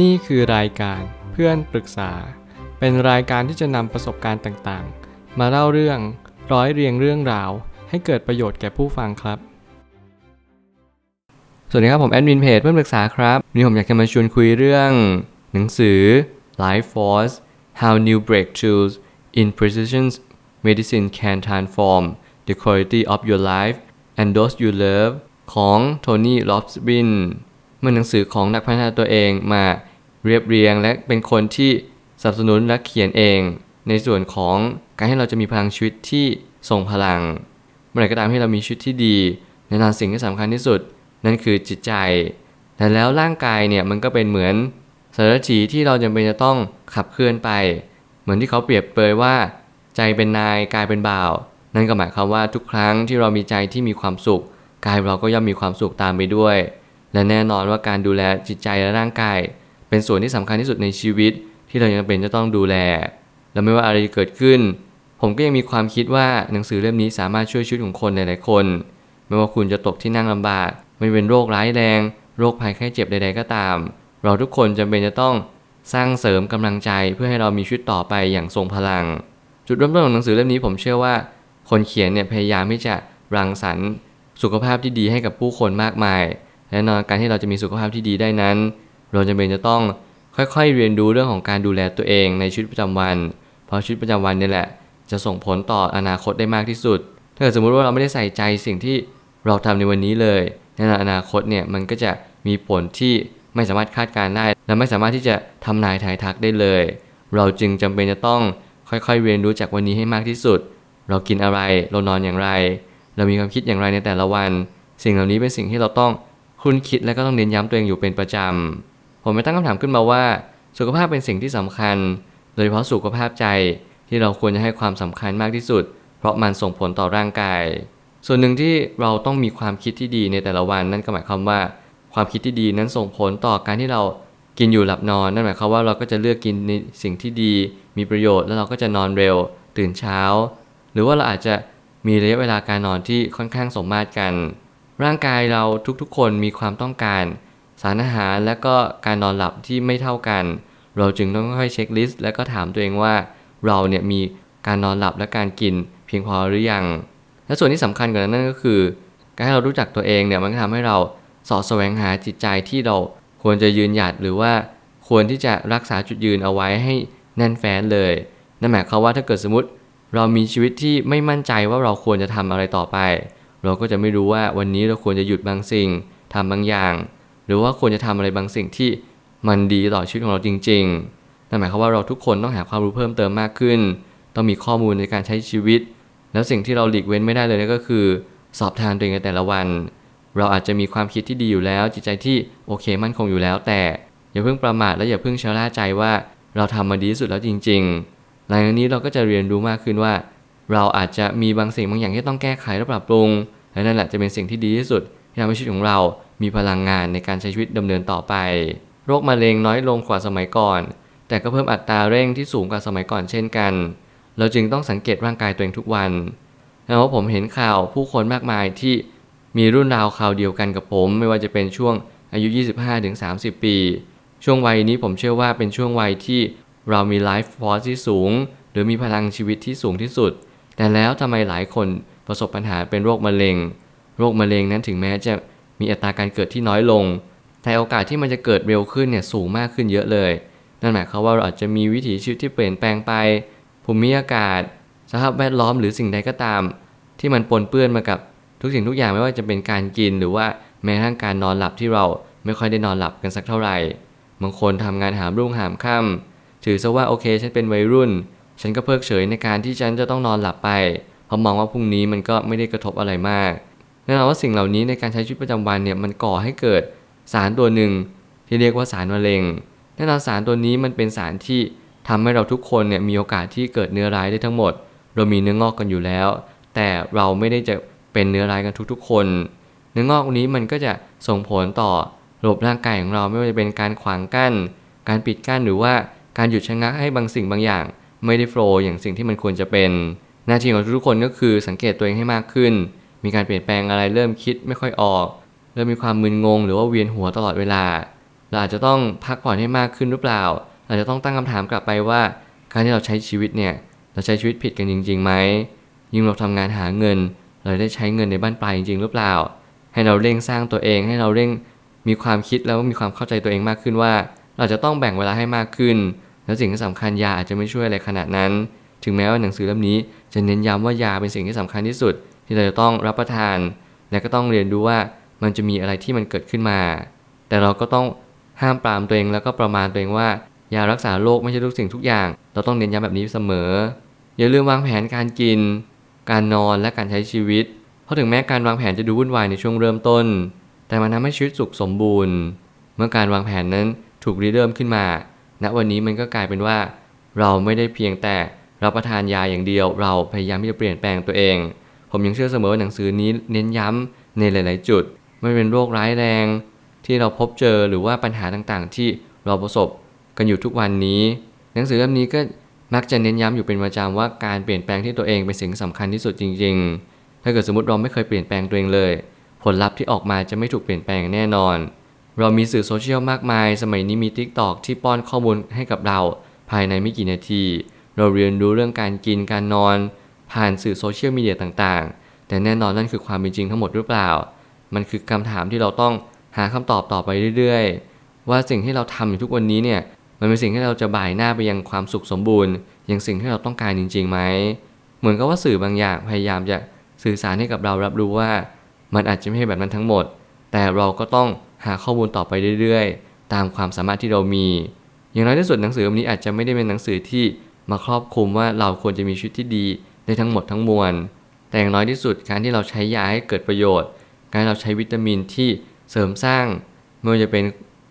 นี่คือรายการเพื่อนปรึกษา เป็นรายการที่จะนำประสบการณ์ต่างๆ มาเล่าเรื่องร้อยเรียงเรื่องราว ให้เกิดประโยชน์แก่ผู้ฟังครับ สวัสดีครับผมแอดมินเพจเพื่อนปรึกษาครับวันนี้ผมอยากจะมาชวนคุยเรื่อง หนังสือ Life Force How New Breakthroughs in Precision Medicine Can Transform the Quality of Your Life and Those You Love ของโทนี่ลอฟสบิน มื่อหนังสือของนักพัฒนาตัวเองมาเรียบเรียง และเป็นคนที่สนับสนุนและเขียนเอง ในส่วนของการให้เราจะมีพลังชีวิตที่ทรงพลังเมื่อไหร่ก็ตามที่เรามีชีวิตที่ดีแน่นอนสิ่งที่สำคัญที่สุด นั่นคือจิตใจ แต่แล้วร่างกายเนี่ยมันก็เป็นเหมือนสารถีที่เราจำเป็นจะต้องขับเคลื่อนไป เหมือนที่เขาเปรียบเปรยว่า ใจเป็นนายกายเป็นบ่าว นั่นก็หมายความว่าทุกครั้งที่เรามีใจที่มีความสุข กายเราก็ย่อมมีความสุขตามไปด้วย และแน่นอนว่าการดูแลจิตใจและร่างกาย เป็นส่วนที่สำคัญที่สุดในชีวิต ที่เรายังเป็นจะต้องดูแล และไม่ว่าอะไรจะเกิดขึ้น ผมก็ยังมีความคิดว่าหนังสือเล่มนี้สามารถช่วยชีวิตของคนหลายๆคน ไม่ว่าคุณจะตกที่นั่งลำบาก ไม่เป็นโรคร้ายแรง โรคภัยไข้เจ็บใด ๆ ก็ตาม เราทุกคนจำเป็นจะต้องสร้างเสริมกำลังใจเพื่อให้เรามีชีวิตต่อไปอย่างทรงพลัง จุดเริ่มต้นของหนังสือเล่มนี้ผมเชื่อว่า คนเขียนเนี่ยพยายามที่จะรังสรรค์ สุขภาพที่ดีให้กับผู้คนมากมาย และนอนการที่เราจะมีสุขภาพที่ดีได้นั้น เราจำเป็นจะต้องค่อยๆเรียนรู้เรื่องของการดูแลตัวเองในชีวิตประจำวัน เพราะชีวิตประจำวันนี่แหละ จะส่งผลต่ออนาคตได้มากที่สุด ถ้าเกิดสมมุติว่าเราไม่ได้ใส่ใจสิ่งที่เราทำในวันนี้เลยในอนาคตเนี่ยมันก็จะมีผลที่ไม่สามารถคาดการณ์ได้ และไม่สามารถที่จะทำนายทายทักได้เลย เราจึงจำเป็นจะต้องค่อยๆ เรียนรู้จากวันนี้ให้มากที่สุด เรากินอะไร เรานอนอย่างไร เรามีความคิดอย่างไรในแต่ละวัน สิ่งเหล่านี้เป็นสิ่งที่เราต้อง คุ้นคิดและก็ต้องเน้นย้ำตัวเองอยู่เป็นประจำ ผมไปตั้งคำถามขึ้นมาว่า สุขภาพเป็นสิ่งที่สำคัญ โดยเฉพาะสุขภาพใจที่เราควรจะให้ความสำคัญมากที่สุด เพราะมันส่งผลต่อร่างกาย ส่วนหนึ่งที่เราต้องมีความคิดที่ดีในแต่ละวันนั่นก็หมายความว่า ความคิดที่ดีนั้นส่งผลต่อการที่เรากินอยู่หลับนอน นั่นหมายความว่าเราก็จะเลือกกินในสิ่งที่ดี มีประโยชน์แล้วเราก็จะนอนเร็ว ตื่นเช้า หรือว่าเราอาจจะมีระยะเวลาการนอนที่ค่อนข้างสมมาตรกัน ร่างกายเราทุกๆ คนมีความต้องการ สารอาหารและก็การนอนหลับที่ไม่เท่ากัน เราจึงต้องค่อยเช็คลิสต์และก็ถามตัวเองว่าเราเนี่ยมีการนอนหลับและการกินเพียงพอหรือยัง และส่วนที่สำคัญกว่านั้นนั่นก็คือ การให้เรารู้จักตัวเองเนี่ยมันก็ทำให้เราสอดแสวงหาจิตใจที่เราควรจะยืนหยัดหรือว่าควรที่จะรักษาจุดยืนเอาไว้ให้แน่นแฟ้นเลย นั่นหมายความว่าถ้าเกิดสมมติ เรามีชีวิตที่ไม่มั่นใจว่าเราควรจะทำอะไรต่อไป เราก็จะไม่รู้ว่าวันนี้เราควรจะหยุดบางสิ่งทำบางอย่าง หรือว่าควรจะทำอะไรบางสิ่งที่มันดีต่อชีวิตของเราจริงๆนั่นหมายความว่าเราทุกคนต้องหาความรู้เพิ่มเติมมากขึ้น ต้องมีข้อมูลในการใช้ชีวิต แล้วสิ่งที่เราหลีกเว้นไม่ได้เลยนั่นก็คือ สอบทานตัวเองในแต่ละวัน เราอาจจะมีความคิดที่ดีอยู่แล้ว จิตใจที่โอเคมั่นคงอยู่แล้ว แต่อย่าเพิ่งประมาทและอย่าเพิ่งชะล่าใจว่าเราทำมาดีที่สุดแล้วจริง ๆ หลังจากนี้เราก็จะเรียนรู้มากขึ้นว่า เราอาจจะมีบางสิ่งบางอย่างที่ต้องแก้ไขและปรับปรุง และนั่นแหละจะเป็นสิ่งที่ดีที่สุดที่ทำให้ชีวิตของเรา มีพลังงานในการใช้ชีวิตดำเนินต่อไป โรคมะเร็งน้อยลงกว่าสมัยก่อน แต่ก็เพิ่มอัตราเร่งที่สูงกว่าสมัยก่อนเช่นกัน เราจึงต้องสังเกตร่างกายตัวเองทุกวันแล้วผมเห็นข่าวผู้คนมากมายที่มีรุ่นราวข่าวเดียวกันกับผม ไม่ว่าจะเป็นช่วงอายุ 25-30 ปี ช่วงวัยนี้ผมเชื่อว่าเป็นช่วงวัยที่เรามีไลฟ์ฟอร์สที่สูง หรือมีพลังชีวิตที่สูงที่สุด แต่แล้วทำไมหลายคน ประสบปัญหาเป็นโรคมะเร็ง โรคมะเร็งนั้นถึงแม้จะมีอัตราการเกิดที่น้อยลง แต่โอกาสที่มันจะเกิดเร็วขึ้นเนี่ยสูงมากขึ้นเยอะเลย นั่นหมายความว่าเราอาจจะมีวิถีชีวิตที่เปลี่ยนแปลงไป ภูมิอากาศ สภาพแวดล้อมหรือสิ่งใดก็ตาม ที่มันปนเปื้อนมากับทุกสิ่งทุกอย่างไม่ว่าจะเป็นการกินหรือว่าแม้กระทั่งการนอนหลับที่เราไม่ค่อยได้นอนหลับกันสักเท่าไหร่บางคนทำงานหามรุ่งหามค่ำถือซะว่าโอเคฉันเป็นวัยรุ่น ฉันก็เพิกเฉยในการที่ฉันจะต้องนอนหลับไป เรามองว่าพรุ่งนี้มันก็ไม่ได้กระทบอะไรมากแน่นอนว่าสิ่งเหล่านี้ในการใช้ชีวิตประจำวันเนี่ยมันก่อให้เกิดสารตัวหนึ่งที่เรียกว่าสารมะเร็งแน่นอนสารตัวนี้มันเป็นสารที่ทำให้เราทุกคนเนี่ยมีโอกาสที่เกิดเนื้อร้ายได้ทั้งหมด เรามีเนื้องอกกันอยู่แล้ว แต่เราไม่ได้จะเป็นเนื้อร้ายกันทุกๆ คน เนื้องอกนี้มันก็จะส่งผลต่อระบบร่างกายของเราไม่ว่าจะเป็นการขวางกั้น การปิดกั้นหรือว่าการหยุดชะงักให้บางสิ่งบางอย่าง ไม่ได้โฟล์อย่างสิ่งที่มันควรจะเป็น หน้าที่ของทุกๆคนก็คือสังเกตตัวเองให้มากขึ้น มีการเปลี่ยนแปลงอะไรเริ่มคิดไม่ค่อยออก เริ่มมีความมึนงง หรือว่าเวียนหัวตลอดเวลา เราอาจจะต้องพักผ่อนให้มากขึ้นหรือเปล่าเราจะต้องตั้งคำถามกลับไปว่า การที่เราใช้ชีวิตเนี่ย เราใช้ชีวิตผิดกันจริงๆไหม ยิ่งเราทำงานหาเงิน เราได้ใช้เงินในบ้านปลายจริงๆหรือเปล่า ให้เราเร่งสร้างตัวเอง ให้เราเร่งมีความคิดแล้วมีความเข้าใจตัวเองมากขึ้นว่า เราจะต้องแบ่งเวลาให้มากขึ้น แล้วสิ่งที่สำคัญยาอาจจะไม่ช่วยอะไรขนาดนั้น ถึงแม้ว่าหนังสือเล่มนี้ จะเน้นย้ำว่ายาเป็นสิ่งที่สำคัญที่สุด ที่เราจะต้องรับประทาน และก็ต้องเรียนรู้ว่ามันจะมีอะไรที่มันเกิดขึ้นมา แต่เราก็ต้องห้ามปรามตัวเองแล้วก็ประมาณตัวเองว่า ยารักษาโรคไม่ใช่ทุกสิ่งทุกอย่าง เราต้องเน้นย้ำแบบนี้เสมอ อย่าลืมวางแผนการกิน การนอนและการใช้ชีวิต เพราะถึงแม้การวางแผนจะดูวุ่นวายในช่วงเริ่มต้น แต่มันทำให้ชีวิตสุขสมบูรณ์ เมื่อการวางแผนนั้นถูกริเริ่มขึ้นมาณวันนี้มันก็กลายเป็นว่า เราไม่ได้เพียงแต่ รับประทานยาอย่างเดียว เราพยายามที่จะเปลี่ยนแปลงตัวเอง ผมยังเชื่อเสมอว่าหนังสือนี้เน้นย้ำในหลาย ๆ จุด ไม่เป็นโรคร้ายแรง ที่เราพบเจอหรือว่าปัญหาต่างๆ ที่เราประสบกันอยู่ทุกวันนี้ หนังสือเล่มนี้ก็มักจะเน้นย้ำอยู่เป็นประจำว่าการเปลี่ยนแปลงที่ตัวเองเป็นสิ่งสำคัญที่สุดจริง ๆ ถ้าเกิดสมมติเราไม่เคยเปลี่ยนแปลงตัวเองเลย ผลลัพธ์ที่ออกมาจะไม่ถูกเปลี่ยนแปลงแน่นอน เรามีสื่อโซเชียลมากมาย สมัยนี้มี Tik t o อกที่ป้อนข้อมูลให้กับเราภายในไม่กี่นาที เราเรียนรู้เรื่องการกินการนอน ผ่านสื่อโซเชียลมีเดียต่างๆ แต่แน่นอนนั่นคือความเป็นจริงทั้งหมดหรือเปล่า มันคือคำถามที่เราต้องหาคำตอบต่อไปเรื่อยๆ ว่าสิ่งที่เราทำอยู่ทุกวันนี้เนี่ยมันเป็นสิ่งที่เราจะบ่ายหน้าไปยังความสุขสมบูรณ์อย่างสิ่งที่เราต้องการจริงๆไหมเหมือนกับว่าสื่อบางอย่างพยายามจะสื่อสารให้กับเรารับรู้ว่า มันอาจจะไม่ใช่แบบนั้นทั้งหมด แต่เราก็ต้องหาข้อมูลต่อไปเรื่อยๆ ตามความสามารถที่เรามี อย่างน้อยที่สุดหนังสือเล่มนี้อาจจะไม่ได้เป็นหนังสือที่ มาครอบคลุมว่าเราควรจะมีชีวิตที่ดีได้ทั้งหมดทั้งมวล แต่อย่างน้อยที่สุดการที่เราใช้ยาให้เกิดประโยชน์ การเราใช้วิตามินที่เสริมสร้างไม่ว่าจะเป็น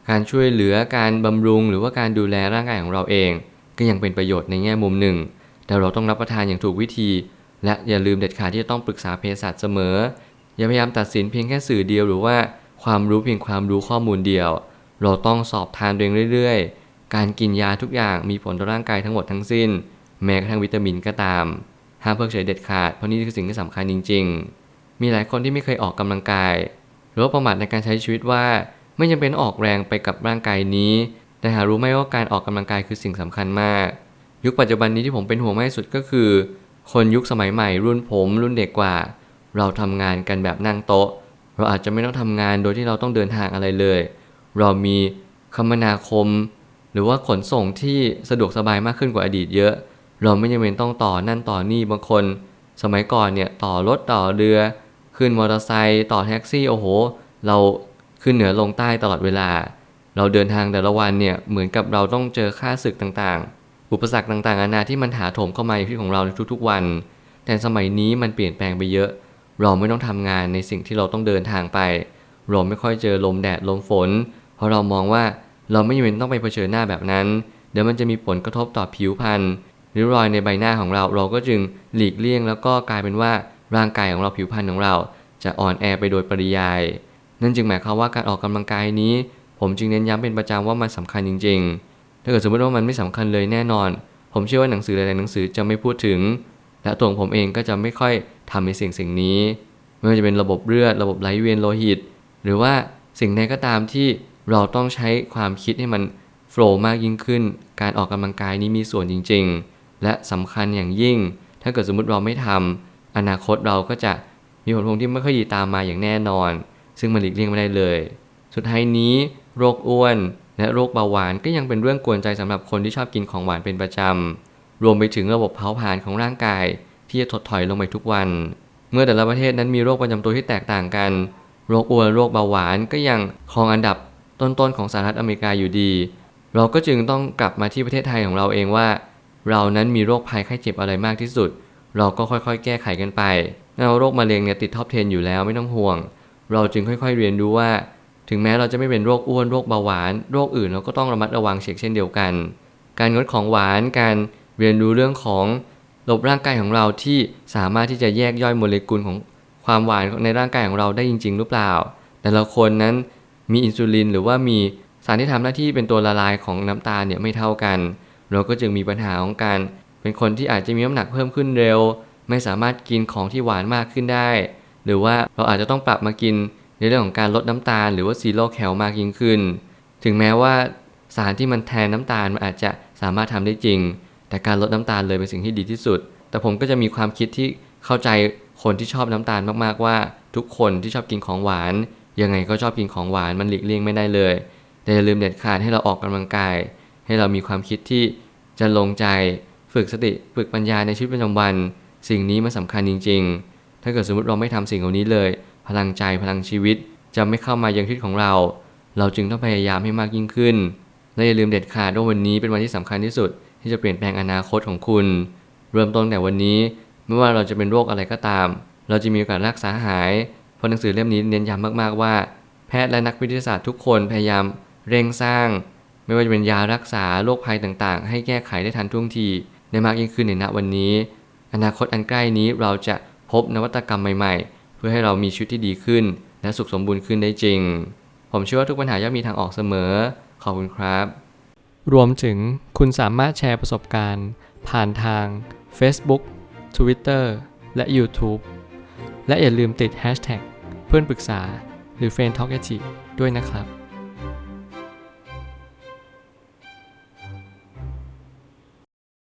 การช่วยเหลือการบำรุง หรือว่าการดูแลร่างกายของเราเอง ก็ยังเป็นประโยชน์ในแง่มุมหนึ่ง แต่เราต้องรับประทานอย่างถูกวิธี และอย่าลืมเด็ดขาดที่จะต้องปรึกษาเภสัชเสมอ อย่าพยายามตัดสินเพียงแค่สื่อเดียวหรือว่าความรู้เพียงความรู้ข้อมูลเดียว เราต้องสอบทานเองเรื่อยๆ การกินยาทุกอย่างมีผลต่อร่างกายทั้งหมดทั้งสิ้น แม้กระทั่งวิตามินก็ตาม ห้ามเพิกเฉยเด็ดขาด เพราะนี่คือสิ่งที่สำคัญจริง ๆ มีหลายคนที่ไม่เคยออกกำลังกาย หรือว่าประมาทในการใช้ชีวิตว่าไม่จำเป็นออกแรงไปกับร่างกายนี้ แต่หารู้ไหมว่าการออกกำลังกายคือสิ่งสำคัญมาก ยุคปัจจุบันนี้ที่ผมเป็นห่วงมากที่สุดก็คือ คนยุคสมัยใหม่ รุ่นผมรุ่นเด็กกว่า เราทำงานกันแบบนั่งโต๊ะ เราอาจจะไม่ต้องทำงานโดยที่เราต้องเดินทางอะไรเลย เรามีคมนาคม หรือว่าขนส่งที่สะดวกสบายมากขึ้นกว่าอดีตเยอะ เราไม่จำเป็นต้องต่อนั่นต่อนี่บางคน สมัยก่อนเนี่ยต่อรถต่อเรือ ขึ้นมอเตอร์ไซค์ต่อแท็กซี่โอ้โห เราขึ้นเหนือลงใต้ตลอดเวลา เราเดินทางแต่ละวันเนี่ยเหมือนกับเราต้องเจอค่าศึกต่างๆ อุปสรรคต่างๆนานาที่มันถาโถมเข้ามาในชีวิตของเราในทุกๆวัน แต่สมัยนี้มันเปลี่ยนแปลงไปเยอะ เราไม่ต้องทำงานในสิ่งที่เราต้องเดินทางไป เราไม่ค่อยเจอลมแดดลมฝน เพราะเรามองว่า เราไม่จำเป็นต้องไปเผชิญหน้าแบบนั้น เดี๋ยวมันจะมีผลกระทบต่อผิวพรรณหรือรอยในใบหน้าของเราเราก็จึงหลีกเลี่ยง แล้วก็กลายเป็นว่าร่างกายของเราผิวพรรณของเรา จะอ่อนแอไปโดยปริยาย นั่นจึงหมายความว่าการออกกำลังกายนี้ ผมจึงเน้นย้ำเป็นประจำว่ามันสำคัญจริง ๆ ถ้าเกิดสมมติว่ามันไม่สำคัญเลยแน่นอน ผมเชื่อว่าหนังสือหลายๆหนังสือจะไม่พูดถึง และตัวผมเองก็จะไม่ค่อยทำในสิ่งสิ่งนี้ ไม่ว่าจะเป็นระบบเลือดระบบไหลเวียนโลหิต หรือว่าสิ่งใดก็ตามที่ เราต้องใช้ความคิดให้มันโฟล์มากยิ่งขึ้น การออกกำลังกายนี้มีส่วนจริง ๆ และสำคัญอย่างยิ่ง ถ้าเกิดสมมติเราไม่ทำอนาคตเราก็จะมีผลพวงที่ไม่ค่อยดีตามมาอย่างแน่นอน ซึ่งมันหลีกเลี่ยงไม่ได้เลย สุดท้ายนี้ โรคอ้วน และโรคเบาหวานก็ยังเป็นเรื่องกวนใจสำหรับคนที่ชอบกินของหวานเป็นประจำรวมไปถึงระบบเผาผลาญของร่างกาย ที่จะถดถอยลงไปทุกวัน เมื่อแต่ละประเทศนั้นมีโรคประจำตัวที่แตกต่างกัน โรคอ้วนโรคเบาหวานก็ยังครองอันดับ ต้นๆของสหรัฐอเมริกาอยู่ดี เราก็จึงต้องกลับมาที่ประเทศไทยของเราเองว่า เรานั้นมีโรคภัยไข้เจ็บอะไรมากที่สุด เราก็ค่อยๆ แก้ไขกันไปเราโรคมะเร็งเนี่ยติดท็อป 10 อยู่แล้วไม่ต้องห่วง เราจึงค่อยๆ เรียนรู้ว่า ถึงแม้เราจะไม่เป็นโรคอ้วนโรคเบาหวาน โรคอื่นเราก็ต้องระมัดระวังเช็คเช่นเดียวกัน การงดของหวานการเรียนรู้เรื่องของระบบร่างกายของเราที่สามารถที่จะแยกย่อยโมเลกุลของความหวานในร่างกายของเราได้จริง ๆ หรือเปล่า แต่ละคนนั้น มีอินซูลินหรือว่ามีสารที่ทำหน้าที่เป็นตัวละลายของน้ำตาลเนี่ยไม่เท่ากัน เราก็จึงมีปัญหาของการ เป็นคนที่อาจจะมีน้ำหนักเพิ่มขึ้นเร็ว ไม่สามารถกินของที่หวานมากขึ้นได้ หรือว่าเราอาจจะต้องปรับมากินในเรื่องของการลดน้ำตาล หรือว่าซีโร่แคลมากยิ่งขึ้น ถึงแม้ว่าสารที่มันแทนน้ำตาลมันอาจจะสามารถทำได้จริง แต่การลดน้ำตาลเลยเป็นสิ่งที่ดีที่สุด แต่ผมก็จะมีความคิดที่เข้าใจคนที่ชอบน้ำตาลมากๆว่า ทุกคนที่ชอบกินของหวาน ยังไงก็ชอบกินของหวานมันหลีกเลี่ยงไม่ได้เลยแต่อย่าลืมเด็ดขาดให้เราออกกำลังกาย ให้เรามีความคิดที่จะลงใจฝึกสติฝึกปัญญาในชีวิตประจำวัน สิ่งนี้มันสำคัญจริง ๆ ถ้าเกิดสมมติเราไม่ทำสิ่งเหล่านี้เลย พลังใจพลังชีวิตจะไม่เข้ามายังชีวิตของเรา เราจึงต้องพยายามให้มากยิ่งขึ้น และอย่าลืมเด็ดขาดว่าวันนี้เป็นวันที่สำคัญที่สุด ที่จะเปลี่ยนแปลงอนาคตของคุณ เริ่มต้นแต่วันนี้ ไม่ว่าเราจะเป็นโรคอะไรก็ตาม เราจะมีโอกาสรักษาหาย ราะหนังสือเล่มนี้เน้นย้ำมากๆว่า แพทย์และนักวิทยาศาสตร์ทุกคนพยายามเร่งสร้าง ไม่ว่าจะเป็นยารักษาโรคภัยต่างๆ ให้แก้ไขได้ทันท่วงทีได้มากยิ่งขึ้นในณวันนี้ อนาคตอันใกล้นี้เราจะพบนวัตกรรมใหม่ๆ เพื่อให้เรามีชีวิตที่ดีขึ้น และสุขสมบูรณ์ขึ้นได้จริง ผมเชื่อว่าทุกปัญหาย่อมมีทางออกเสมอ ขอบคุณครับ รวมถึงคุณสามารถแชร์ประสบการณ์ ผ่านทาง Facebook Twitter และ YouTube และอย่าลืมติด Hashtag เพื่อนปรึกษาหรือ f r ร e n d t a l k a ด้วยนะครับ